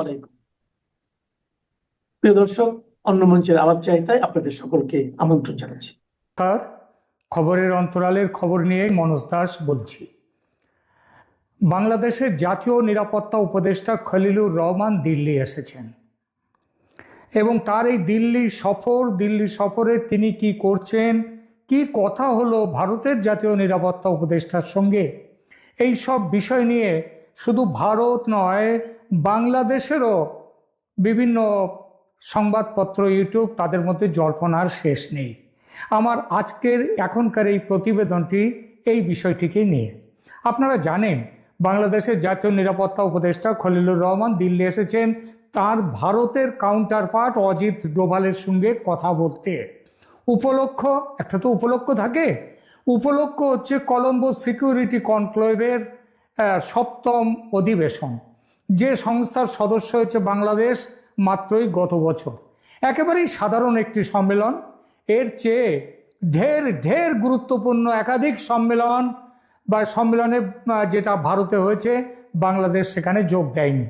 আলাইকুম। প্রিয় দর্শক, অন্য মঞ্চের আলাপ আপনাদের সকলকে আমন্ত্রণ জানাচ্ছি। তার খবরের অন্তরালের খবর নিয়ে মনোজ দাস বলছি। বাংলাদেশের জাতীয় নিরাপত্তা উপদেষ্টা খলিলুর রহমান দিল্লি এসেছেন। এবং তার এই দিল্লি সফর, দিল্লি সফরে তিনি কি করছেন, কি কথা হলো ভারতের জাতীয় নিরাপত্তা উপদেষ্টার সঙ্গে, এই সব বিষয় নিয়ে শুধু ভারত নয় বাংলাদেশেরও বিভিন্ন সংবাদপত্র ইউটিউব তাদের মধ্যে জল্পনার শেষ নেই। আমার আজকের এখনকার এই প্রতিবেদনটি এই বিষয়টিকে নিয়ে। আপনারা জানেন, বাংলাদেশের জাতীয় নিরাপত্তা উপদেষ্টা খলিলুর রহমান দিল্লি এসেছেন। তার ভারতের কাউন্টার পার্ট অজিত ডোভালের সঙ্গে কথা বলতে। উপলক্ষ, একটা তো উপলক্ষ থাকে। উপলক্ষ হচ্ছে কলম্বো সিকিউরিটি কনক্লেভের সপ্তম অধিবেশন। যে সংস্থার সদস্য হচ্ছে বাংলাদেশ মাত্রই গত বছর। একেবারেই সাধারণ একটি সম্মেলন। এর চেয়ে ঢের ঢের গুরুত্বপূর্ণ একাধিক সম্মেলন বা সম্মেলনে যেটা ভারতে হয়েছে, বাংলাদেশ সেখানে যোগ দেয়নি।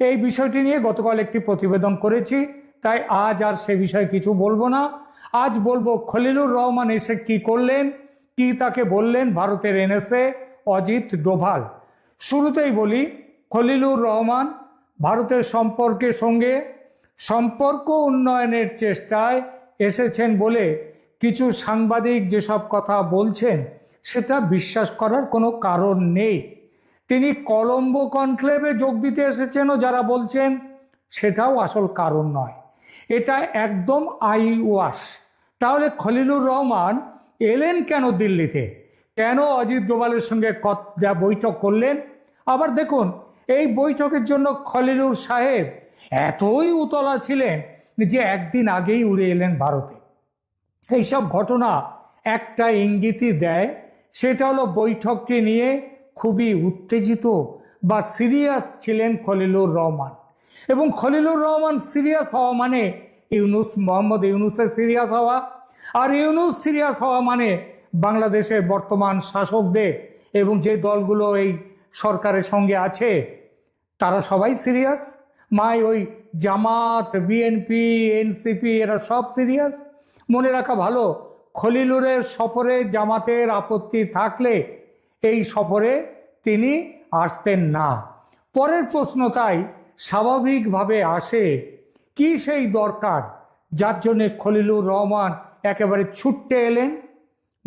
এই বিষয়টি নিয়ে গতকাল একটি প্রতিবেদন করেছি। তাই আজ আর সে বিষয়ে কিছু বলব না। আজ বলব খলিলুর রহমান এসে কি করলেন, কি তাকে বললেন ভারতের এনএসএ অজিত ডোভাল। শুরুতেই বলি খলিলুর রহমান ভারতের সম্পর্কের সঙ্গে সম্পর্ক উন্নয়নের চেষ্টায় এসেছেন বলে কিছু সাংবাদিক যেসব কথা বলছেন, সেটা বিশ্বাস করার কোনো কারণ নেই। তিনি কলম্বো কনক্লেভে যোগ দিতে এসেছেনও যারা বলছেন, সেটাও আসল কারণ নয়। এটা একদম আই ওয়াশ। তাহলে খলিলুর রহমান এলেন কেন দিল্লিতে? কেন অজিত ডোভালের সঙ্গে বৈঠক করলেন? আবার দেখুন এই বৈঠকের জন্য খলিলুর সাহেব এতই উতলা ছিলেন যে একদিন আগেই উড়ে এলেন ভারতে। এইসব ঘটনা একটা ইঙ্গিতই দেয়, সেটা হলো বৈঠকটি নিয়ে খুবই উত্তেজিত বা সিরিয়াস ছিলেন খলিলুর রহমান। এবং খলিলুর রহমান সিরিয়াস হওয়া মানে ইউনুস, মোহাম্মদ ইউনুসের সিরিয়াস হওয়া। আর ইউনুস সিরিয়াস হওয়া মানে বাংলাদেশের বর্তমান শাসকদের এবং যে দলগুলো এই সরকারের সঙ্গে আছে তারা সবাই সিরিয়াস মাই ওই জামাত বিএনপি এনসিপি এরা সব সিরিয়াস মনে রাখা ভালো, খলিলুরের সফরে জামাতের আপত্তি থাকলে এই সফরে তিনি আসতেন না। পরের প্রশ্ন তাই, স্বাভাবিকভাবে আসে। কি সেই দরকার? যার জন্যে খলিলুর রহমান একেবারে ছুটতে এলেন?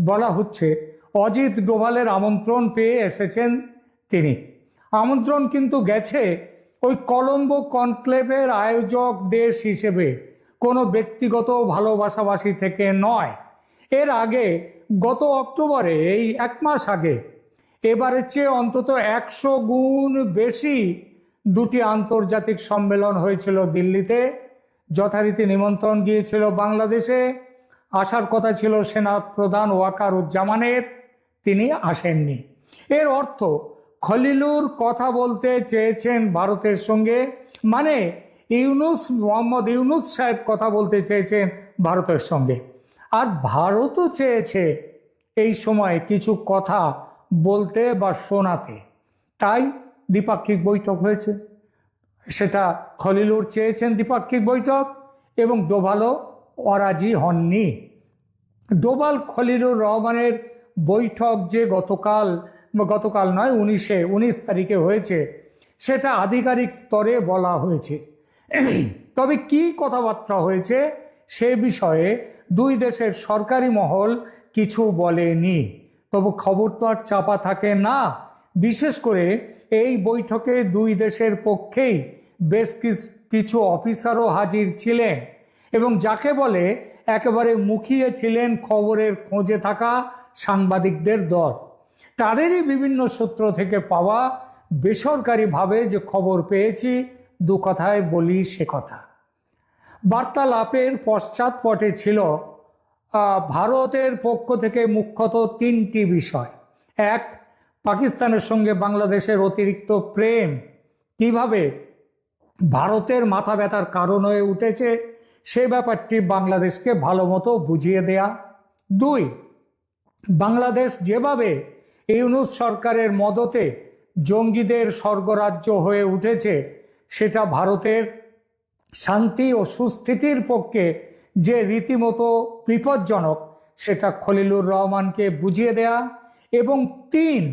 বলা হচ্ছে, অজিত ডোভালের আমন্ত্রণ পেয়ে এসেছেন তিনি। আমন্ত্রণ কিন্তু গেছে ওই কলম্বো কনক্লেভের আয়োজক দেশ হিসেবে। কোনো ব্যক্তিগত ভালোবাসাবাসী থেকে নয়। এর আগে গত অক্টোবরে, এই এক মাস আগে, এবারের চেয়ে অন্তত একশো গুণ বেশি দুটি আন্তর্জাতিক সম্মেলন হয়েছিল দিল্লিতে। যথারীতি নিমন্ত্রণ গিয়েছিল বাংলাদেশে। আসার কথা ছিল সেনা প্রধান ওয়াকারুজ্জামানের। তিনি আসেননি। এর অর্থ খলিলুর কথা বলতে চেয়েছেন ভারতের সঙ্গে। মানে ইউনুস, মোহাম্মদ ইউনুস সাহেব কথা বলতে চেয়েছেন ভারতের সঙ্গে। আর ভারতও চেয়েছে এই সময় কিছু কথা বলতে বা শোনাতে। তাই দ্বিপাক্ষিক বৈঠক হয়েছে। সেটা খলিলুর চেয়েছেন দ্বিপাক্ষিক বৈঠক এবং ডোভালও অরাজি হননি। ডোভাল খলিলুর রহমানের বৈঠক যে গতকাল গতকাল নয়, উনিশে, উনিশ তারিখে হয়েছে। সেটা আধিকারিক স্তরে বলা হয়েছে। তবে কি কথাবার্তা হয়েছে সে বিষয়ে দুই দেশের সরকারি মহল কিছু বলেনি। তবু খবর তো আর চাপা থাকে না। বিশেষ করে এই বৈঠকে দুই দেশের পক্ষেই বেশ কিছু অফিসারও হাজির ছিলেন এবং যাকে বলে একেবারে মুখিয়ে ছিলেন খবরের খোঁজে থাকা সাংবাদিকদের দল। তাদেরই বিভিন্ন সূত্র থেকে পাওয়া বেসরকারিভাবে যে খবর পেয়েছি, দু কথায় বলি সে কথা। বার্তালাপের পশ্চাৎপটে ছিল ভারতের পক্ষ থেকে মুখ্যত তিনটি বিষয়। এক, পাকিস্তানের সঙ্গে বাংলাদেশের অতিরিক্ত প্রেম। কীভাবে ভারতের মাথা ব্যথার কারণ হয়ে উঠেছে, সে ব্যাপারটি বাংলাদেশকে ভালো মতো বুঝিয়ে দেয়া। দুই, বাংলাদেশ যেভাবে ইউনুস সরকারের মদতে জঙ্গিদের স্বর্গরাজ্য হয়ে উঠেছে, সেটা ভারতের শান্তি ও সুস্থিতির পক্ষে যে রীতিমতো বিপজ্জনক, সেটা খলিলুর রহমানকে বুঝিয়ে দেয়া এবং তিন,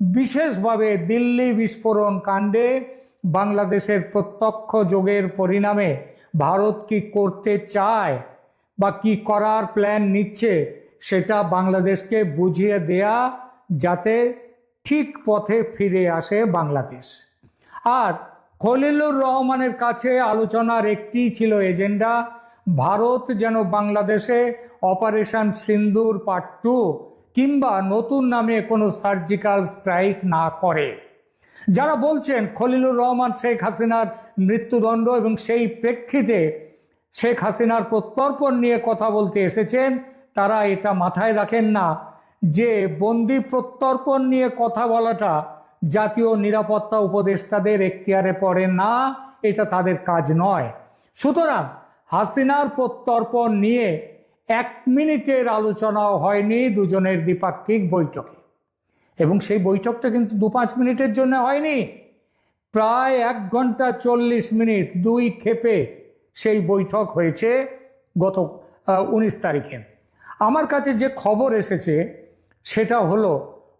বিশেষভাবে দিল্লি বিস্ফোরণ কাণ্ডে বাংলাদেশের প্রত্যক্ষ যোগের পরিণামে ভারত কি করতে চায় বা কি করার প্ল্যান নিচ্ছে, সেটা বাংলাদেশকে বুঝিয়ে দেয়া যাতে ঠিক পথে ফিরে আসে বাংলাদেশ। আর খলিলুর রহমানের কাছে আলোচনার একটি ছিল এজেন্ডা, ভারত যেন বাংলাদেশে অপারেশন সিন্দুর পার্ট টু কিংবা নতুন নামে কোনো সার্জিক্যাল স্ট্রাইক না করে। যারা বলছেন খলিলুর রহমান শেখ হাসিনার মৃত্যুদণ্ড এবং সেই প্রেক্ষিতে শেখ হাসিনার প্রত্যর্পণ নিয়ে কথা বলতে এসেছেন, তারা এটা মাথায় রাখেন না। যে বন্দি প্রত্যর্পণ নিয়ে কথা বলাটা জাতীয় নিরাপত্তা উপদেষ্টাদের এখতিয়ারে পড়ে না, এটা তাদের কাজ নয়। সুতরাং হাসিনার প্রত্যর্পণ নিয়ে এক মিনিটের আলোচনাও হয়নি দুজনের দ্বিপাক্ষিক বৈঠকে। এবং সেই বৈঠকটা কিন্তু দু পাঁচ মিনিটের জন্য হয়নি। প্রায় এক ঘণ্টা চল্লিশ মিনিট, দুই ক্ষেপে সেই বৈঠক হয়েছে গত উনিশ তারিখে। আমার কাছে যে খবর এসেছে সেটা হলো,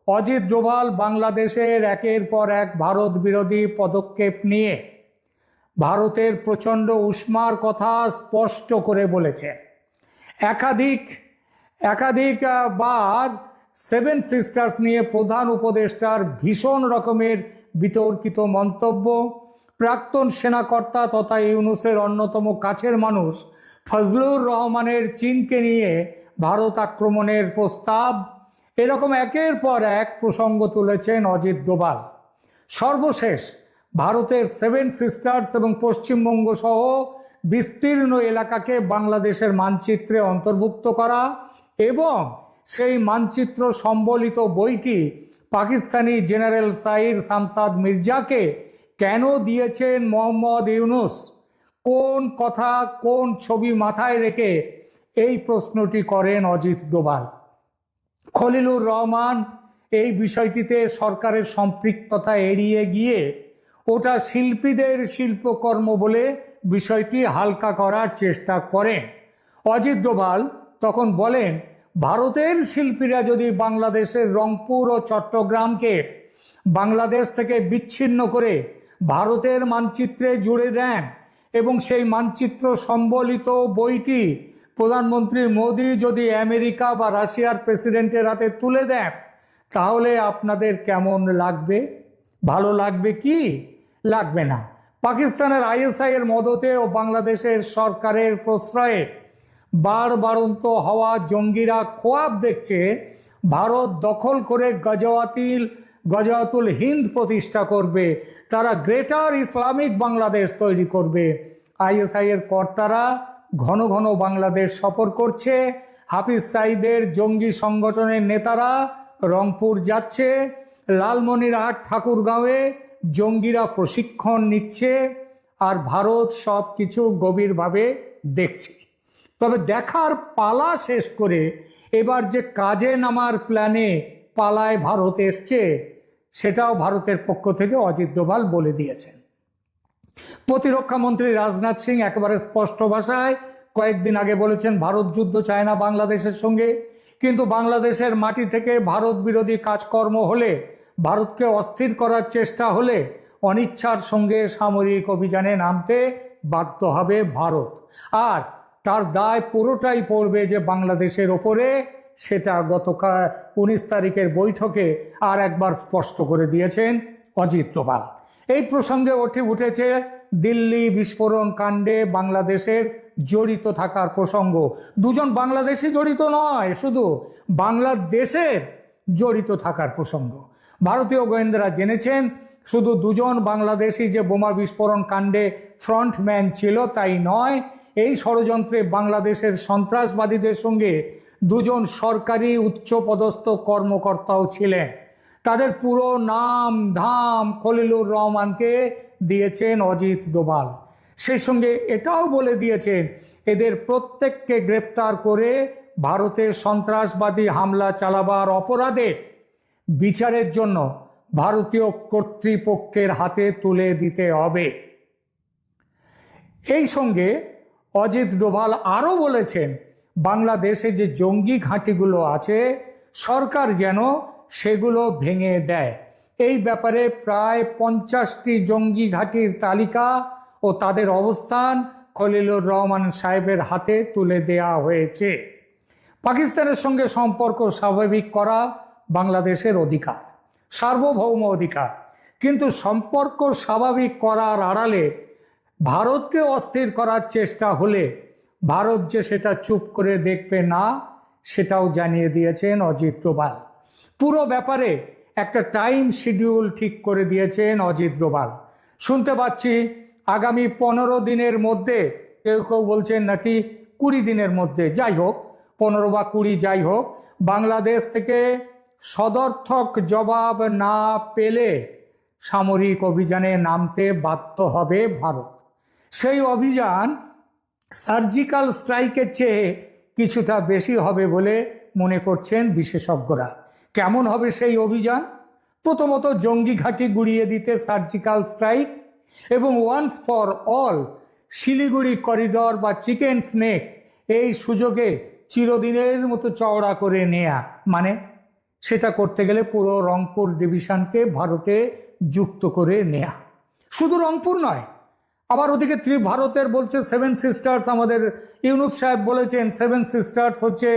অজিত ডোভাল বাংলাদেশের একের পর এক ভারত বিরোধী পদক্ষেপ নিয়ে ভারতের প্রচণ্ড উষ্মার কথা স্পষ্ট করে বলেছে। একাধিক একাধিক বার সেভেন সিস্টার্স নিয়ে প্রধান উপদেষ্টার ভীষণ রকমের বিতর্কিত মন্তব্য। প্রাক্তন সেনাকর্তা তথা ইউনুসের অন্যতম কাছের মানুষ ফজলুর রহমানের চীনকে নিয়ে ভারত আক্রমণের প্রস্তাব এরকম একের পর এক প্রসঙ্গ তুলেছেন অজিত ডোবাল সর্বশেষ ভারতের সেভেন সিস্টার্স এবং পশ্চিমবঙ্গ সহ বিস্তীর্ণ এলাকাকে বাংলাদেশের মানচিত্রে অন্তর্ভুক্ত করা এবং সেই মানচিত্র সম্বলিত বইটি পাকিস্তানি জেনারেল সাইর শামসাদ মির্জাকে কেন দিয়েছেন মোহাম্মদ ইউনুস? কোন কথা, কোন ছবি মাথায় রেখে এই প্রশ্নটি করেন অজিত ডোভাল? খলিলুর রহমান এই বিষয়টিতে সরকারের সম্পৃক্ততা এড়িয়ে গিয়ে ওটা শিল্পীদের শিল্পকর্ম বলে বিষয়টি হালকা করার চেষ্টা করেন। অজিত ডোভাল তখন বলেন, ভারতের শিল্পীরা যদি বাংলাদেশের রংপুর ও চট্টগ্রামকে বাংলাদেশ থেকে বিচ্ছিন্ন করে ভারতের মানচিত্রে জুড়ে দেন এবং সেই মানচিত্র সম্বলিত বইটি প্রধানমন্ত্রী মোদী যদি আমেরিকা বা রাশিয়ার প্রেসিডেন্টের হাতে তুলে দেন, তাহলে আপনাদের কেমন লাগবে? ভালো লাগবে কি? লাগবে না। পাকিস্তানের আইএসআই এর মদতে ও বাংলাদেশের সরকারের প্রশ্রয়ে বারবারন্ত হওয়া জঙ্গিরা খোয়াব দেখছে, ভারত দখল করে গজওয়াতিল, গজওয়াতুল হিন্দ প্রতিষ্ঠা করবে, তারা গ্রেটার ইসলামিক বাংলাদেশ তৈরি করবে। আইএসআই এর কর্তারা ঘন ঘন বাংলাদেশ সফর করছে। হাফিজ সাইদের জঙ্গি সংগঠনের নেতারা রংপুর যাচ্ছে। লালমনিরহাট ঠাকুরগাঁওয়ে জঙ্গিরা প্রশিক্ষণ নিচ্ছে আর ভারত সব কিছু গভীরভাবে দেখছে। তবে দেখার পালা শেষ করে এবার যে কাজে নামার প্ল্যানে পালায় ভারত এসছে, সেটাও ভারতের পক্ষ থেকে অজিত ডোভাল বলে দিয়েছেন। প্রতিরক্ষা মন্ত্রী রাজনাথ সিং একেবারে স্পষ্ট ভাষায় কয়েকদিন আগে বলেছেন, ভারত যুদ্ধ চায় না বাংলাদেশের সঙ্গে। কিন্তু বাংলাদেশের মাটি থেকে ভারত বিরোধী কাজকর্ম হলে, ভারতকে অস্থির করার চেষ্টা হলে, অনিচ্ছার সঙ্গে সামরিক অভিযানে নামতে বাধ্য হবে ভারত। আর তার দায় পুরোটাই পড়বে যে বাংলাদেশের ওপরে, সেটা গতকাল উনিশ তারিখের বৈঠকে আর একবার স্পষ্ট করে দিয়েছেন অজিত ডোভাল এই প্রসঙ্গে ওঠে উঠেছে দিল্লি বিস্ফোরণ কাণ্ডে বাংলাদেশের জড়িত থাকার প্রসঙ্গ। দুজন বাংলাদেশি জড়িত নয়, শুধু বাংলাদেশের জড়িত থাকার প্রসঙ্গ। ভারতীয় গোয়েন্দারা জেনেছেন, শুধু দুজন বাংলাদেশি যে বোমা বিস্ফোরণ কাণ্ডে ফ্রন্টম্যান ছিল তাই নয়, এই ষড়যন্ত্রে বাংলাদেশের সন্ত্রাসবাদীদের সঙ্গে দুজন সরকারি উচ্চপদস্থ কর্মকর্তাও ছিলেন। তাদের পুরো নাম, ধাম খলিলুর রহমানকে দিয়েছেন অজিত ডোভাল। সেই সঙ্গে এটাও বলে দিয়েছেন, এদের প্রত্যেককে গ্রেপ্তার করে ভারতের সন্ত্রাসবাদী হামলা চালাবার অপরাধে বিচারের জন্য ভারতীয় কর্তৃপক্ষের হাতে তুলে দিতে হবে। এই সঙ্গে অজিত ডোভাল আরও বলেছেন, বাংলাদেশে যে জঙ্গি ঘাঁটিগুলো আছে, সরকার যেন সেগুলো ভেঙে দেয়। এই ব্যাপারে প্রায় পঞ্চাশটি জঙ্গি ঘাঁটির তালিকা ও তাদের অবস্থান খলিলুর রহমান সাহেবের হাতে তুলে দেয়া হয়েছে। পাকিস্তানের সঙ্গে সম্পর্ক স্বাভাবিক করা বাংলাদেশের অধিকার, সার্বভৌম অধিকার। কিন্তু সম্পর্ক স্বাভাবিক করার আড়ালে ভারতকে অস্থির করার চেষ্টা হলে ভারত যে সেটা চুপ করে দেখবে না, সেটাও জানিয়ে দিয়েছেন অজিত ডোভাল। পুরো ব্যাপারে একটা টাইম শিডিউল ঠিক করে দিয়েছেন অজিত ডোভাল। শুনতে পাচ্ছি আগামী পনেরো দিনের মধ্যে, কেউ কেউ বলছেন নাকি কুড়ি দিনের মধ্যে, যাই হোক, পনেরো বা কুড়ি যাই হোক, বাংলাদেশ থেকে সদর্থক জবাব না পেলে সামরিক অভিযানে নামতে বাধ্য হবে ভারত। সেই অভিযান সার্জিক্যাল স্ট্রাইকের চেয়ে কিছুটা বেশি হবে বলে মনে করছেন বিশেষজ্ঞরা। কেমন হবে সেই অভিযান? প্রথমত জঙ্গি ঘাঁটি গুড়িয়ে দিতে সার্জিক্যাল স্ট্রাইক এবং once for all Siliguri corridor বা চিকেন স্নেক এই সুযোগে চিরদিনের মতো চওড়া করে নেয়া। মানে সেটা করতে গেলে পুরো রংপুর ডিভিশনকে ভারতে যুক্ত করে নেয়া। শুধু রংপুর নয়, আবার ওদিকে ত্রি ভারতের বলছে সেভেন সিস্টার্স, আমাদের ইউনুস সাহেব বলেছেন, সেভেন সিস্টার্স হচ্ছে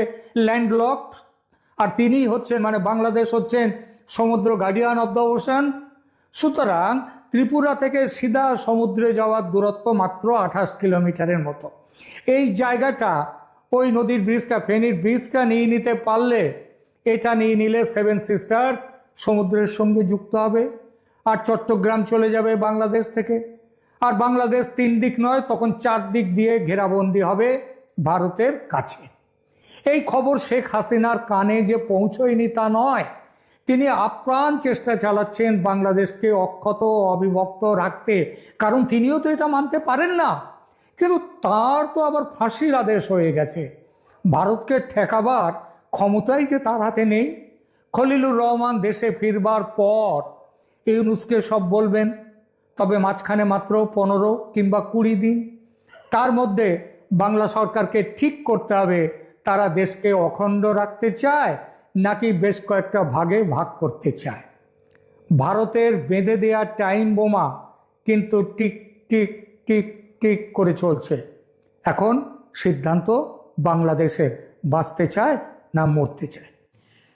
ল্যান্ডলকড আর তিনি হচ্ছেন মানে বাংলাদেশ হচ্ছেন সমুদ্র গার্ডিয়ান অব দ্য ওশান সুতরাং ত্রিপুরা থেকে সিধা সমুদ্রে যাওয়ার দূরত্ব মাত্র আঠাশ কিলোমিটারের মতো। এই জায়গাটা, ওই নদীর ব্রিজটা ফেনীর ব্রিজটা নিয়ে নিতে পারলে এটা নিয়ে নিলে সেভেন সিস্টার্স সমুদ্রের সঙ্গে যুক্ত হবে আর চট্টগ্রাম চলে যাবে বাংলাদেশ থেকে। আর বাংলাদেশ তিন দিক নয়, তখন চার দিক দিয়ে ঘেরাবন্দি হবে ভারতের কাছে। এই খবর শেখ হাসিনার কানে যে পৌঁছয়নি তা নয়। তিনি আপ্রাণ চেষ্টা চালাচ্ছেন বাংলাদেশকে অক্ষত অবিভক্ত রাখতে। কারণ তিনিও তো এটা মানতে পারেন না। কিন্তু তার তো আবার ফাঁসির আদেশ হয়ে গেছে। ভারতকে ঠেকাবার ক্ষমতাই যে তার হাতে নেই। খলিলুর রহমান দেশে ফিরবার পর ইউনুসকে সব বলবেন, তবে মাঝখানে মাত্র পনেরো কিংবা কুড়ি দিন। তার মধ্যে বাংলা সরকারকে ঠিক করতে হবে তারা দেশকে অখণ্ড রাখতে চায়, নাকি বেশ কয়েকটা ভাগে ভাগ করতে চায়। ভারতের বেঁধে দেওয়া টাইম বোমা কিন্তু টিক টিক টিক টিক করে চলছে। এখন সিদ্ধান্ত বাংলাদেশের বাঁচতে চায় না মরতে চায়?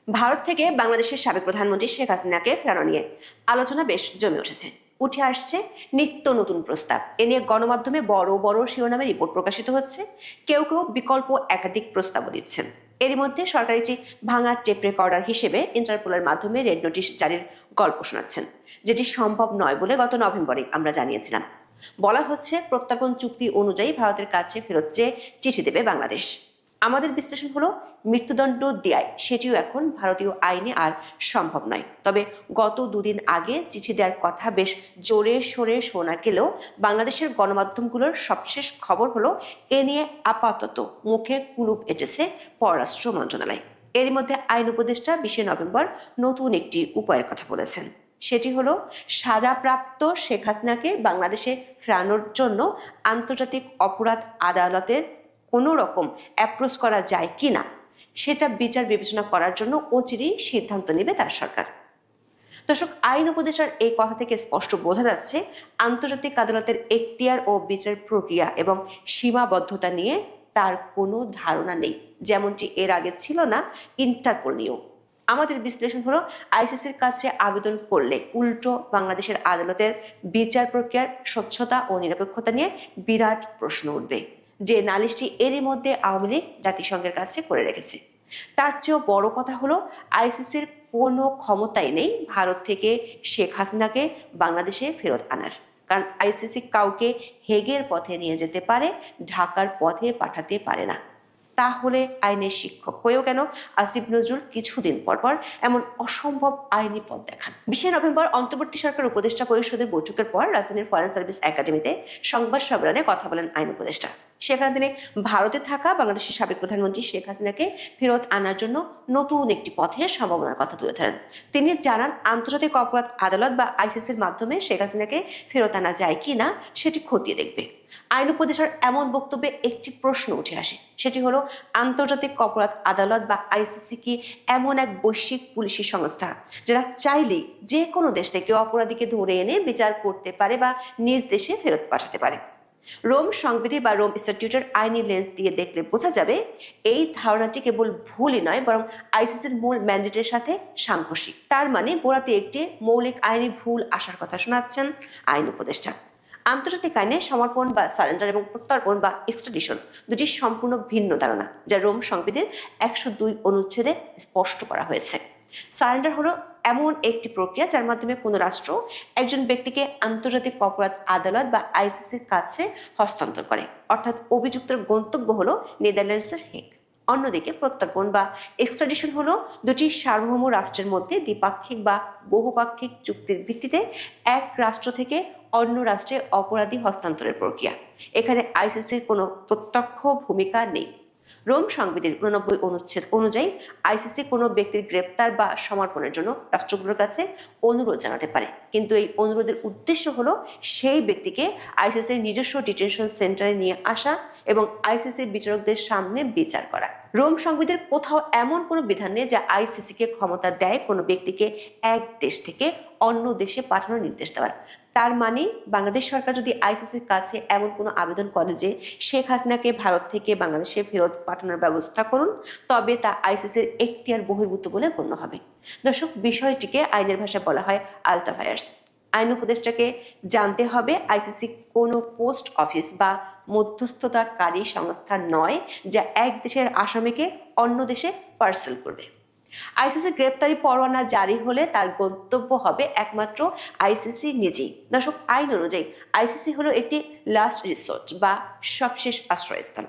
ভারত থেকে বাংলাদেশের সাবেক প্রধানমন্ত্রী শেখ হাসিনাকে ফেরানো নিয়ে আলোচনা বেশ জমে উঠেছে। উঠে আসছে নিত্য নতুন প্রস্তাব। এ নিয়ে গণমাধ্যমে বড় বড় শিরোনামে রিপোর্ট প্রকাশিত হচ্ছে। কেউ কেউ বিকল্প একাধিক প্রস্তাবও দিচ্ছেন। এরই মধ্যে সরকার একটি ভাঙা টেপ রেকর্ডার হিসেবে ইন্টারপোলের মাধ্যমে রেড নোটিশ জারির গল্প শোনাচ্ছেন, যেটি সম্ভব নয় বলে গত নভেম্বরে আমরা জানিয়েছিলাম। বলা হচ্ছে, প্রত্যর্পণ চুক্তি অনুযায়ী ভারতের কাছে ফেরত চেয়ে চিঠি দেবে বাংলাদেশ। আমাদের বিশ্লেষণ হলো মৃত্যুদণ্ড দেয় সেটিও এখন ভারতীয় আইনে আর সম্ভব নয়। তবে গত দুদিন আগে চিঠি দেওয়ার কথা বেশ জোরে সোরে শোনা গেলেও বাংলাদেশের গণমাধ্যমগুলোর সবশেষ খবর হলো, এ নিয়ে আপাতত মুখে কুলুপ এঁটেছে পররাষ্ট্র মন্ত্রণালয়। এরই মধ্যে আইন উপদেষ্টা বিশে নভেম্বর নতুন একটি উপায়ের কথা বলেছেন। সেটি হলো, সাজাপ্রাপ্ত শেখ হাসিনাকে বাংলাদেশে ফেরানোর জন্য আন্তর্জাতিক অপরাধ আদালতের কোনো রকম অ্যাপ্রোচ করা যায় কি না সেটা বিচার বিবেচনা করার জন্য অচিরেই সিদ্ধান্ত নেবে তার সরকার। দর্শক, আইন উপদেষ্টার এই কথা থেকে স্পষ্ট বোঝা যাচ্ছে, আন্তর্জাতিক আদালতের এখতিয়ার ও বিচার প্রক্রিয়া এবং সীমাবদ্ধতা নিয়ে তার কোনো ধারণা নেই। যেমনটি এর আগে ছিল না, ইন্টারপোল নিয়েও। আমাদের বিশ্লেষণ হলো, আইসিসির কাছে আবেদন করলে উল্টো বাংলাদেশের আদালতের বিচার প্রক্রিয়ার স্বচ্ছতা ও নিরপেক্ষতা নিয়ে বিরাট প্রশ্ন উঠবে। যে নালিশটি এরই মধ্যে আওয়ামী লীগ জাতিসংঘের কাছে করে রেখেছে। তার চেয়েও বড় কথা হলো, আইসিসির কোনো ক্ষমতাই নেই ভারত থেকে শেখ হাসিনাকে বাংলাদেশে ফেরত আনার। কারণ আইসিসি কাউকে হেগের পথে নিয়ে যেতে পারে, ঢাকার পথে পাঠাতে পারে না। তাহলে আইনের শিক্ষক হয়েও কেন? আসিফ নজরুল কিছুদিন পর পর এমন অসম্ভব আইনি পথ দেখান। বিশে নভেম্বর অন্তর্বর্তী সরকার উপদেষ্টা পরিষদের বৈঠকের পর রাজধানীর ফরেন সার্ভিস একাডেমিতে সংবাদ সম্মেলনে কথা বলেন আইন উপদেষ্টা। সেখানে তিনি ভারতে থাকা বাংলাদেশের সাবেক প্রধানমন্ত্রী শেখ হাসিনাকে ফেরত আনার জন্য নতুন একটি পথের সম্ভাবনার কথা তুলে ধরেন। তিনি জানান, আন্তর্জাতিক অপরাধ আদালত বা আইসিসির মাধ্যমে শেখ হাসিনাকে ফেরত আনা যায় কি না সেটি খতিয়ে দেখবে। আইন উপদেষ্টার এমন বক্তব্যে একটি প্রশ্ন উঠে আসে। সেটি হলো, আন্তর্জাতিক অপরাধ আদালত বা আইসিসি কি এমন এক বৈশ্বিক পুলিশি সংস্থা যারা চাইলেই যে কোনো দেশ থেকে অপরাধীকে ধরে এনে বিচার করতে পারে বা নিজ দেশে ফেরত পাঠাতে পারে? রোম সংবিধি বা রোম ইনস্টিটিউটের আইনি লেন্স দিয়ে দেখলে বোঝা যাবে, এই ধারণাটি কেবল ভুলই নয়, বরং আইসিসির মূল ম্যান্ডেটের সাথে সাংঘর্ষিক। তার মানে গোড়াতে একটি মৌলিক আইনি ভুল আসার কথা শোনাচ্ছেন আইন উপদেষ্টা। আন্তর্জাতিক আইনে সমর্পণ বা সারেন্ডার এবং প্রত্যর্পণ বা এক্সট্রাডিশন দুটি সম্পূর্ণ ভিন্ন ধারণা, যা রোম সংবিধির একশো দুই অনুচ্ছেদে স্পষ্ট করা হয়েছে। সারেন্ডার হলো এমন একটি প্রক্রিয়া যার মাধ্যমে কোনো রাষ্ট্র একজন ব্যক্তিকে আন্তর্জাতিক অপরাধ আদালত বা আইসিসির কাছে হস্তান্তর করে। অর্থাৎ অভিযুক্তের গন্তব্য হলো নেদারল্যান্ডসের হেগ। অন্যদিকে প্রত্যর্পণ বা এক্সট্রাডিশন হলো দুটি সার্বভৌম রাষ্ট্রের মধ্যে দ্বিপাক্ষিক বা বহুপাক্ষিক চুক্তির ভিত্তিতে এক রাষ্ট্র থেকে অন্য রাষ্ট্রে অপরাধী হস্তান্তরের প্রক্রিয়া। এখানে আইসিসির কোনো প্রত্যক্ষ ভূমিকা নেই। রোম সংবিধির উননব্বই অনুচ্ছেদ অনুযায়ী আইসিসি কোনো ব্যক্তির গ্রেপ্তার বা সমর্পণের জন্য রাষ্ট্রগুলোর কাছে অনুরোধ জানাতে পারে। কিন্তু এই অনুরোধের উদ্দেশ্য হলো সেই ব্যক্তিকে আইসিসির নিজস্ব ডিটেনশন সেন্টারে নিয়ে আসা এবং আইসিসির বিচারকদের সামনে বিচার করা। রোম সংবিধির কোথাও এমন কোনো বিধান নেই যা আইসিসিকে ক্ষমতা দেয় কোনো ব্যক্তিকে এক দেশ থেকে অন্য দেশে পাঠানোর নির্দেশ দেওয়ার। তার মানে বাংলাদেশ সরকার যদি আইসিসির কাছে এমন কোনো আবেদন করে যে শেখ হাসিনাকে ভারত থেকে বাংলাদেশে ফেরত পাঠানোর ব্যবস্থা করুন, তবে তা আইসিসির এখতিয়ার বহির্ভূত বলে গণ্য হবে। দর্শক, বিষয়টিকে আইনের ভাষায় বলা হয় আলটাফায়ার্স আইন উপদেষ্টাকে জানতে হবে আইসিসি কোনো পোস্ট অফিস বা মধ্যস্থতাকারী সংস্থা নয়, যা এক দেশের আসামিকে অন্য দেশে পার্সেল করবে। আইসিসি গ্রেপ্তারি পরোয়ানা জারি হলে তার গন্তব্য হবে একমাত্র আইসিসি নিজেই। দর্শক, আইন অনুযায়ী আইসিসি হলো একটি লাস্ট রিসোর্ট বা সবশেষ আশ্রয়স্থল।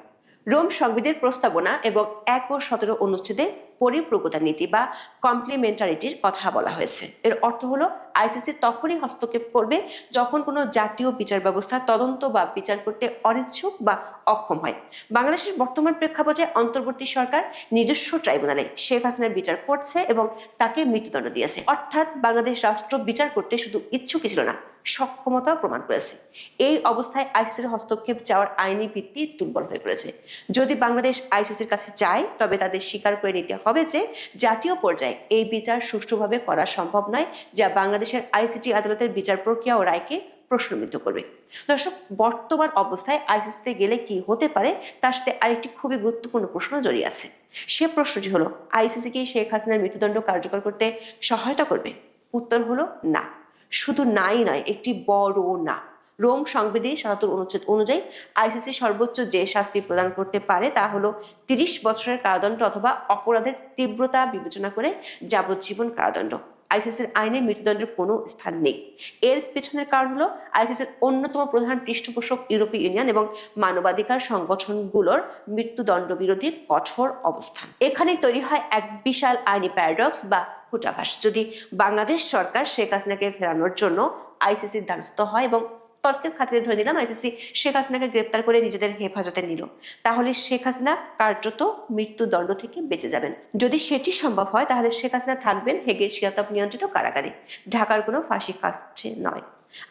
রোম সংবিধির প্রস্তাবনা এবং এক ও সতেরো অনুচ্ছেদে পরিপ্রকতা নীতি বা কমপ্লিমেন্টারিটির কথা বলা হয়েছে। এর অর্থ হলো আইসিসি তখনই হস্তক্ষেপ করবে যখন কোনো জাতীয় বিচার ব্যবস্থা, তদন্ত বা বিচার করতে অনিচ্ছুক বা অক্ষম হয়। বাংলাদেশের বর্তমান প্রেক্ষাপটে অন্তর্বর্তী সরকার নিজস্ব ট্রাইব্যুনালে শেখ হাসিনার বিচার করছে এবং তাকে মৃত্যুদণ্ড দিয়েছে। অর্থাৎ বাংলাদেশ রাষ্ট্র বিচার করতে শুধু ইচ্ছুকই ছিল না, সক্ষমতাও প্রমাণ করেছে। এই অবস্থায় আইসিসির হস্তক্ষেপ চাওয়ার আইনি ভিত্তি দুর্বল হয়ে পড়েছে। যদি বাংলাদেশ আইসিসির কাছে যায়, তবে তাদের স্বীকার করে নিতে হবে যে জাতীয় পর্যায়ে এই বিচার সুষ্ঠুভাবে করা সম্ভব নয়, যা বাংলাদেশের আইসিটি আদালতের বিচার প্রক্রিয়া ও রায়কে প্রশ্নবিদ্ধ করবে। দর্শক, বর্তমান অবস্থায় আইসিসিতে গেলে কি হতে পারে তার সাথে আরেকটি খুবই গুরুত্বপূর্ণ প্রশ্ন জড়িয়ে আছে। সে প্রশ্নটি হলো আইসিসি কি শেখ হাসিনার মৃত্যুদণ্ড কার্যকর করতে সহায়তা করবে? উত্তর হলো, না। শুধু নাই নয়, একটি বড় না। রোম সংবিধি সাতাত্তর অনুচ্ছেদ অনুযায়ী আইসিসি সর্বোচ্চ যে শাস্তি প্রদান করতে পারে তা হলো তিরিশ বছরের কারাদণ্ড অথবা অপরাধের তীব্রতা বিবেচনা করে যাবজ্জীবন কারাদণ্ড। আইসিসির আইনে মৃত্যুদণ্ডের কোনো স্থান নেই। এর পিছনের কারণ হলো আইসিসির অন্যতম প্রধান পৃষ্ঠপোষক ইউরোপীয় ইউনিয়ন এবং মানবাধিকার সংগঠনগুলোর মৃত্যুদণ্ড বিরোধী কঠোর অবস্থান। এখানে তৈরি হয় এক বিশাল আইনি প্যারাডক্স বা কুটাভাস যদি বাংলাদেশ সরকার শেখ হাসিনাকে ফেরানোর জন্য আইসিসির দ্বারস্থ হয় এবং তর্কের খাতিরে ধরে নিলাম, আইসিসি শেখ হাসিনাকে গ্রেপ্তার করে নিজেদের হেফাজতে নিল। তাহলে শেখ হাসিনা কার্যত মৃত্যুদণ্ড থেকে বেঁচে যাবেন। যদি সেটি সম্ভব হয়, তাহলে শেখ হাসিনা থাকবেন হেগের শিয়াতব নিয়ন্ত্রিত কারাগারে। ঢাকার কোনো ফাঁসি কাছে নয়।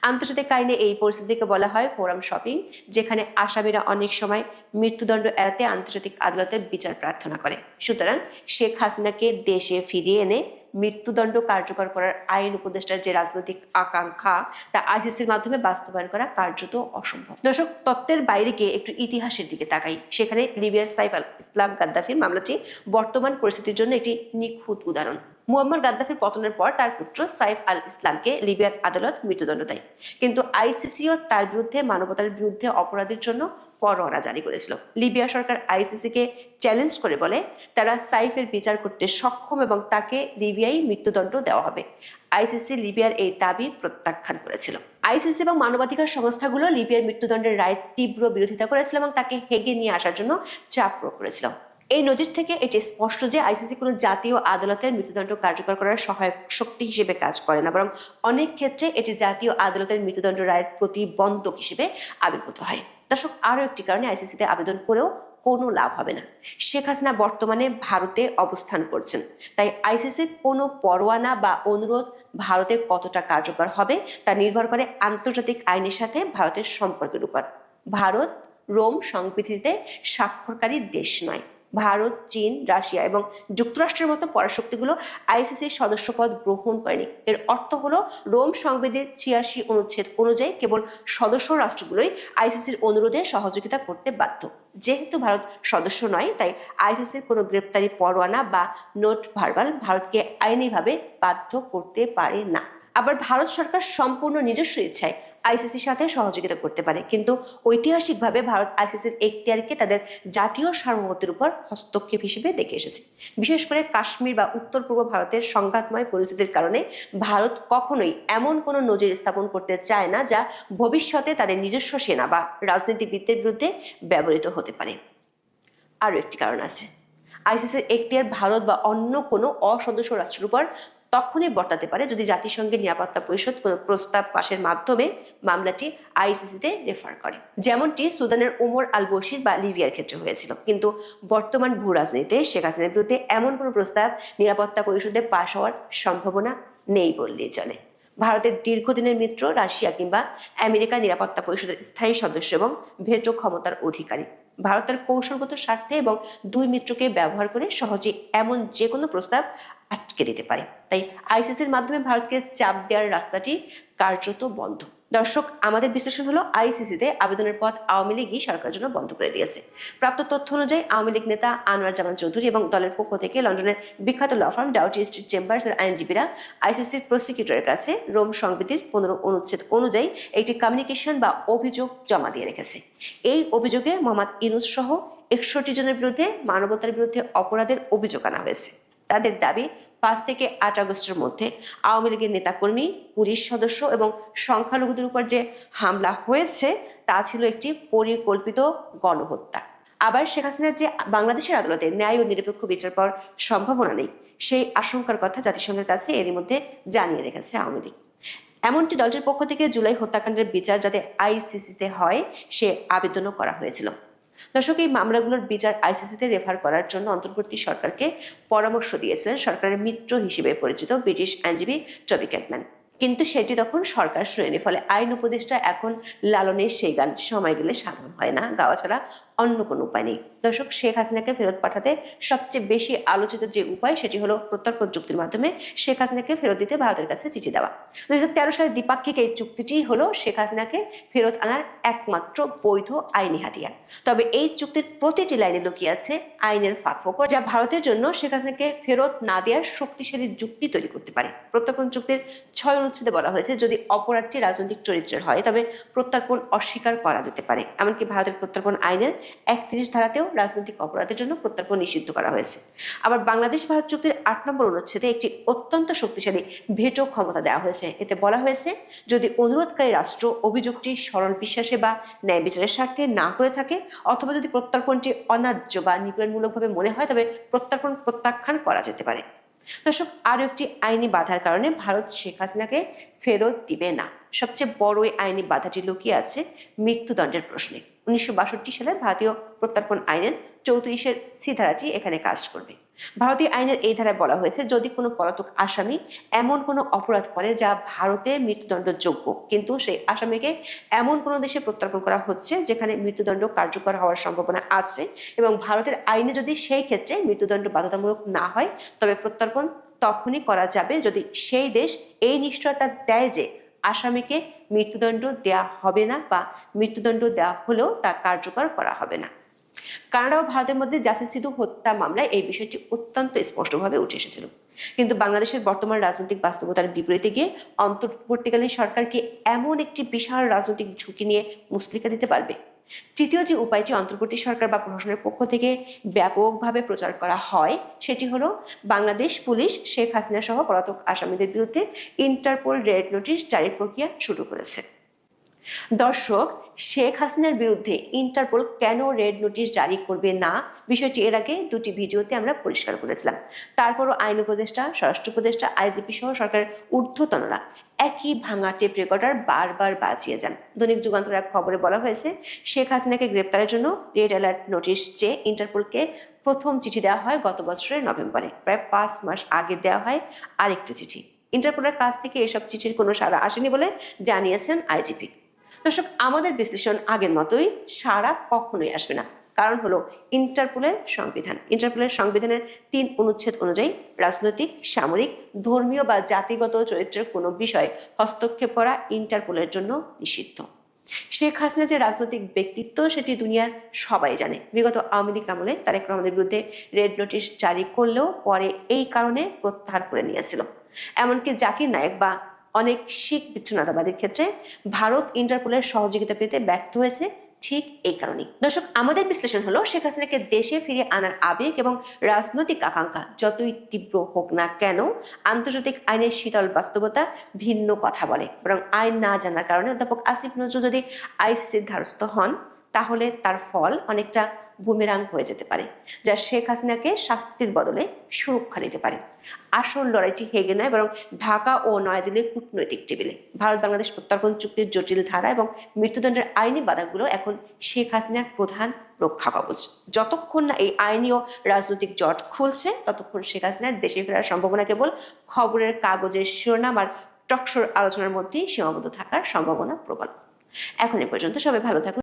আন্তর্জাতিক আইনে এই পরিস্থিতিকে বলা হয় ফোরাম শপিং, যেখানে আসামিরা অনেক সময় মৃত্যুদণ্ড এড়াতে আন্তর্জাতিক আদালতের বিচার প্রার্থনা করে। সুতরাং শেখ হাসিনাকে দেশে ফিরিয়ে এনে মৃত্যুদণ্ড কার্যকর করার আইন উপদেষ্টার যে রাজনৈতিক আকাঙ্ক্ষা, তা আইসিসির মাধ্যমে বাস্তবায়ন করা কার্যত অসম্ভব। দর্শক, তত্ত্বের বাইরে গিয়ে একটু ইতিহাসের দিকে তাকাই। সেখানে লিবিয়ার সাইফ আল ইসলাম গাদ্দাফির মামলাটি বর্তমান পরিস্থিতির জন্য একটি নিখুঁত উদাহরণ। মুয়াম্মার গাদ্দাফির পতনের পর তার পুত্র সাইফ আল ইসলামকে লিবিয়ার আদালত মৃত্যুদণ্ড দেয়। কিন্তু আইসিসিও তার বিরুদ্ধে, মানবতার বিরুদ্ধে অপরাধের জন্য পরোয়ানা জারি করেছিল। লিবিয়া সরকার আইসিসিকে চ্যালেঞ্জ করে বলে, তারা সাইফের বিচার করতে সক্ষম এবং তাকে লিবিয়াই মৃত্যুদণ্ড দেওয়া হবে। আইসিসি লিবিয়ার এই দাবি প্রত্যাখ্যান করেছিল। আইসিসি এবং মানবাধিকার সংস্থাগুলো লিবিয়ার মৃত্যুদণ্ডের রায়ের তীব্র বিরোধিতা করেছিল এবং তাকে হেগে নিয়ে আসার জন্য চাপ প্রয়োগ করেছিল। এই নজির থেকে এটি স্পষ্ট যে আইসিসি কোনো জাতীয় আদালতের মৃত্যুদণ্ড কার্যকর করার সহায়ক শক্তি হিসেবে কাজ করে না, বরং অনেক ক্ষেত্রে এটি জাতীয় আদালতের মৃত্যুদণ্ড রায়ের প্রতিবন্ধক হিসেবে আবির্ভূত হয়। দর্শক, আরও একটি কারণে আইসিসিতে আবেদন করেও কোনো লাভ হবে না। শেখ হাসিনা বর্তমানে ভারতে অবস্থান করছেন। তাই আইসিসির কোনো পরোয়ানা বা অনুরোধ ভারতে কতটা কার্যকর হবে তা নির্ভর করে আন্তর্জাতিক আইনের সাথে ভারতের সম্পর্কের উপর। ভারত রোম সংবিধিতে স্বাক্ষরকারী দেশ নয়। ভারত, চীন, রাশিয়া এবং যুক্তরাষ্ট্রের মতো পরাশক্তিগুলো আইসিসির সদস্যপদ গ্রহণ করেনি। এর অর্থ হলো রোম সংবিধির ছিয়াশি অনুচ্ছেদ অনুযায়ী কেবল সদস্য রাষ্ট্রগুলোই আইসিসির অনুরোধে সহযোগিতা করতে বাধ্য। যেহেতু ভারত সদস্য নয়, তাই আইসিসির কোনো গ্রেপ্তারি পরোয়ানা বা নোট ভার্বাল ভারতকে আইনিভাবে বাধ্য করতে পারে না। আবার ভারত সরকার সম্পূর্ণ নিজস্ব ইচ্ছায় আইসিসির সাথে সহযোগিতা করতে পারে। কিন্তু ঐতিহাসিকভাবে ভারত আইসিসির এখতিয়ারকে তাদের জাতীয় সার্বভৌমত্বের উপর হস্তক্ষেপ হিসেবে দেখে এসেছে। বিশেষ করে কাশ্মীর বা উত্তর পূর্ব ভারতের সংঘাতময় পরিস্থিতির কারণে ভারত কখনোই এমন কোনো নজির স্থাপন করতে চায় না যা ভবিষ্যতে তাদের নিজস্ব সেনা বা রাজনীতিবিদদের বিরুদ্ধে ব্যবহৃত হতে পারে। আরও একটি কারণ আছে। আইসিসির এখতিয়ার ভারত বা অন্য কোনো অসদস্য রাষ্ট্রের উপর তখনই বর্তাতে পারে যদি জাতিসংঘের নিরাপত্তা পরিষদ কোনো প্রস্তাব পাশের মাধ্যমে মামলাটি আইসিসিতে রেফার করে। যেমনটি সুদানের ওমর আল বশির বা লিবিয়ার ক্ষেত্রে হয়েছিল। কিন্তু বর্তমান ভূ রাজনীতিতে শেখ হাসিনার বিরুদ্ধে এমন কোনো প্রস্তাব নিরাপত্তা পরিষদে পাশ হওয়ার সম্ভাবনা নেই বললেই চলে। ভারতের দীর্ঘদিনের মিত্র, রাশিয়া কিংবা আমেরিকা নিরাপত্তা পরিষদের স্থায়ী সদস্য এবং ভেটো ক্ষমতার অধিকারী। ভারতের কৌশলগত স্বার্থে এবং দুই মিত্রকে ব্যবহার করে সহজে এমন যে কোনো প্রস্তাব আটকে দিতে পারে। তাই আইসিসির মাধ্যমে ভারতকে চাপ দেওয়ার রাস্তাটি কার্যত বন্ধ। দর্শক, আমাদের বিশ্লেষণ হলো আইসিসিতে আবেদনের পথ আওয়ামী লীগই সরকারের জন্য বন্ধ করে দিয়েছে। প্রাপ্ত তথ্য অনুযায়ী আওয়ামী লীগ নেতা আনোয়ার জামান চৌধুরী এবং দলের পক্ষ থেকে লন্ডনের বিখ্যাত law firm Doughty Street Chambers এর আইনজীবীরা আইসিসির প্রসিকিউটরের কাছে রোম সংবিধির পনেরো অনুচ্ছেদ অনুযায়ী একটি কমিউনিকেশন বা অভিযোগ জমা দিয়ে রেখেছে। এই অভিযোগে মোহাম্মদ ইনুস সহ একষট্টি জনের বিরুদ্ধে মানবতার বিরুদ্ধে অপরাধের অভিযোগ আনা হয়েছে। তাদের দাবি পাঁচ থেকে আট আগস্টের মধ্যে আওয়ামী লীগের নেতাকর্মী, পুলিশ সদস্য এবং সংখ্যালঘুদের উপর যে হামলা হয়েছে, তা ছিল একটি পরিকল্পিত গণহত্যা। আবার শেখ হাসিনার যে বাংলাদেশের আদালতে ন্যায় ও নিরপেক্ষ বিচার পাওয়ার সম্ভাবনা নেই, সেই আশঙ্কার কথা জাতিসংঘের কাছে এরই মধ্যে জানিয়ে রেখেছে আওয়ামী লীগ। এমনটি দলটির পক্ষ থেকে জুলাই হত্যাকাণ্ডের বিচার যাতে আইসিসিতে হয়, সে আবেদনও করা হয়েছিল। দর্শক, এই মামলাগুলোর বিচার আইসিসিতে রেফার করার জন্য অন্তর্বর্তী সরকারকে পরামর্শ দিয়েছিলেন সরকারের মিত্র হিসেবে পরিচিত ব্রিটিশ আইনজীবী টবি ক্যাটম্যান। কিন্তু সেটি তখন সরকার শুনেনি। ফলে আইন উপদেষ্টা এখন লালনের সেই গান সময় গেলে সাধন হয় না, গাওয়া ছাড়া অন্য কোনো উপায় নেই। দর্শক, শেখ হাসিনাকে ফেরত পাঠাতে সবচেয়ে বেশি আলোচিত যে উপায় সেটি হলো প্রত্যর্পণ চুক্তির মাধ্যমে শেখ হাসিনাকে ফেরত দিতে ভারতের কাছে চিঠি দেওয়া। দুই হাজার সালে দ্বিপাক্ষিক এই চুক্তিটি হলো শেখ হাসিনাকে ফেরত আনার একমাত্র বৈধ আইনি হাতিয়ার। তবে এই চুক্তির প্রতিটি লাইনে লুকিয়ে আছে আইনের ফাঁকফোকর, যা ভারতের জন্য শেখ হাসিনাকে ফেরত না দেওয়ার শক্তিশালী যুক্তি তৈরি করতে পারে। প্রত্যর্পণ চুক্তির ছয় অনুচ্ছেদে বলা হয়েছে, যদি অপরাধটি রাজনৈতিক চরিত্রের হয়, তবে প্রত্যর্পণ অস্বীকার করা যেতে পারে। এমনকি ভারতের প্রত্যর্পণ আইনের একত্রিশ ধারাতেও রাজনৈতিক অপরাধের জন্য প্রত্যর্পণ নিষিদ্ধ করা হয়েছে। আবার বাংলাদেশ ভারত চুক্তির আট নম্বর অনুচ্ছেদে একটি অত্যন্ত শক্তিশালী ভেটো ক্ষমতা দেওয়া হয়েছে। এতে বলা হয়েছে, যদি অনুরোধকারী রাষ্ট্র অভিযোগটি সরল বিশ্বাসে বা ন্যায় বিচারের স্বার্থে না করে থাকে, অথবা যদি প্রত্যর্পণটি অন্যায্য বা নিপীড়নমূলকভাবে মনে হয়, তবে প্রত্যর্পণ প্রত্যাখ্যান করা যেতে পারে। দর্শক, আরও একটি আইনি বাধার কারণে ভারত শেখ হাসিনাকে ফেরত দিবে না। সবচেয়ে বড় এই আইনি বাধাটি লুকিয়ে আছে মৃত্যুদণ্ডের প্রশ্নে। উনিশশো বাষট্টি সালে ভারতীয় প্রত্যর্পণ আইনের চৌত্রিশের সি ধারাটি এখানে কাজ করবে। ভারতীয় আইনের এই ধারায় বলা হয়েছে, যদি কোনো পলাতক আসামি এমন কোনো অপরাধ করে যা ভারতে মৃত্যুদণ্ডযোগ্য কিন্তু সেই আসামিকে এমন কোনো দেশে প্রত্যর্পণ করা হচ্ছে যেখানে মৃত্যুদণ্ড কার্যকর হওয়ার সম্ভাবনা আছে এবং ভারতের আইনে যদি সেই ক্ষেত্রে মৃত্যুদণ্ড বাধ্যতামূলক না হয়, তবে প্রত্যর্পণ তখনই করা যাবে যদি সেই দেশ এই নিশ্চয়তা দেয় যে আসামিকে মৃত্যুদণ্ড দেয়া হবে না বা মৃত্যুদণ্ড দেওয়া হলেও তা কার্যকর করা হবে না। কানাডা ও ভারতের মধ্যে জাসিস সিধু হত্যা মামলায় এই বিষয়টি অত্যন্ত স্পষ্টভাবে উঠে এসেছিল। কিন্তু বাংলাদেশের বর্তমান রাজনৈতিক বাস্তবতার বিপরীতে গিয়ে অন্তর্বর্তীকালীন সরকার কি এমন একটি বিশাল রাজনৈতিক ঝুঁকি নিয়ে মুসলিকা দিতে পারবে। তৃতীয় যে উপায়টি অন্তর্বর্তী সরকার বা প্রশাসনের পক্ষ থেকে ব্যাপকভাবে প্রচার করা হয়, সেটি হলো বাংলাদেশ পুলিশ, শেখ হাসিনা সহ পলাতক আসামিদের বিরুদ্ধে ইন্টারপোল রেড নোটিশ জারির প্রক্রিয়া শুরু করেছে। দর্শক, শেখ হাসিনার বিরুদ্ধে ইন্টারপোল কেন রেড নোটিশ জারি করবে না? বিষয়টি এর আগে দুটি ভিডিওতে আমরা পরিষ্কার করেছিলাম। তারপরও আইন উপদেষ্টা, স্বরাষ্ট্র উপদেষ্টা, আইজিপি সহ সরকারের ঊর্ধ্বতনরা একই ভাঙা টেপ রেকর্ডার বারবার বাজিয়ে যান। দৈনিক যুগান্তর এক খবরে বলা হয়েছে, শেখ হাসিনাকে গ্রেপ্তারের জন্য রেড অ্যালার্ট নোটিশ চেয়ে ইন্টারপোলকে প্রথম চিঠি দেওয়া হয় গত বছরের নভেম্বরে। প্রায় পাঁচ মাস আগে দেওয়া হয় আরেকটি চিঠি। ইন্টারপোলের কাছ থেকে এসব চিঠির কোনো সাড়া আসেনি বলে জানিয়েছেন আইজিপি। দর্শক, আমাদের বিশ্লেষণ আগের মতোই সারা কখনোই আসবে না। কারণ হলো ইন্টারপোলের সংবিধান। ইন্টারপোলের সংবিধানের তিন অনুচ্ছেদ অনুযায়ী রাজনৈতিক, সামরিক, ধর্মীয় বা জাতিগত চরিত্রের কোনো বিষয় হস্তক্ষেপ করা ইন্টারপোলের জন্য নিষিদ্ধ। শেখ হাসিনা যে রাজনৈতিক ব্যক্তিত্ব, সেটি দুনিয়ার সবাই জানে। বিগত আওয়ামী লীগ আমলে তারেক রহমানের বিরুদ্ধে রেড নোটিশ জারি করলেও পরে এই কারণে প্রত্যাহার করে নিয়েছিল। এমনকি জাকির নায়েক বা অনেক শিখ বিচ্ছিন্নতাবাদের ক্ষেত্রে ভারত ইন্টারপোলের সহযোগিতা পেতে ব্যর্থ হয়েছে ঠিক এই কারণেই। দর্শক, আমাদের বিশ্লেষণ হলো শেখ হাসিনাকে দেশে ফিরে আনার আবেগ এবং রাজনৈতিক আকাঙ্ক্ষা যতই তীব্র হোক না কেন আন্তর্জাতিক আইনের শীতল বাস্তবতা ভিন্ন কথা বলে। বরং আইন না জানার কারণে অধ্যাপক আসিফ নজরুল যদি আইসিসির ধারস্থ হন, তাহলে তার ফল অনেকটা বুমেরাং হয়ে যেতে পারে, যা শেখ হাসিনাকে শাস্তির বদলে সুরক্ষা দিতে পারে। আসল লড়াইটি হেগে নয়, বরং ঢাকা ও নয়াদিল্লির কূটনৈতিক টেবিলে। ভারত বাংলাদেশ প্রত্যর্পণ চুক্তির জটিল ধারা এবং মৃত্যুদণ্ডের আইনি বাধাগুলো এখন শেখ হাসিনার প্রধান রক্ষা কবচ। যতক্ষণ না এই আইনি ও রাজনৈতিক জট খুলছে, ততক্ষণ শেখ হাসিনার দেশে ফেরার সম্ভাবনা কেবল খবরের কাগজের শিরোনাম আর টকশোর আলোচনার মধ্যেই সীমাবদ্ধ থাকার সম্ভাবনা প্রবল। এখন এ পর্যন্ত সবাই ভালো থাকুন।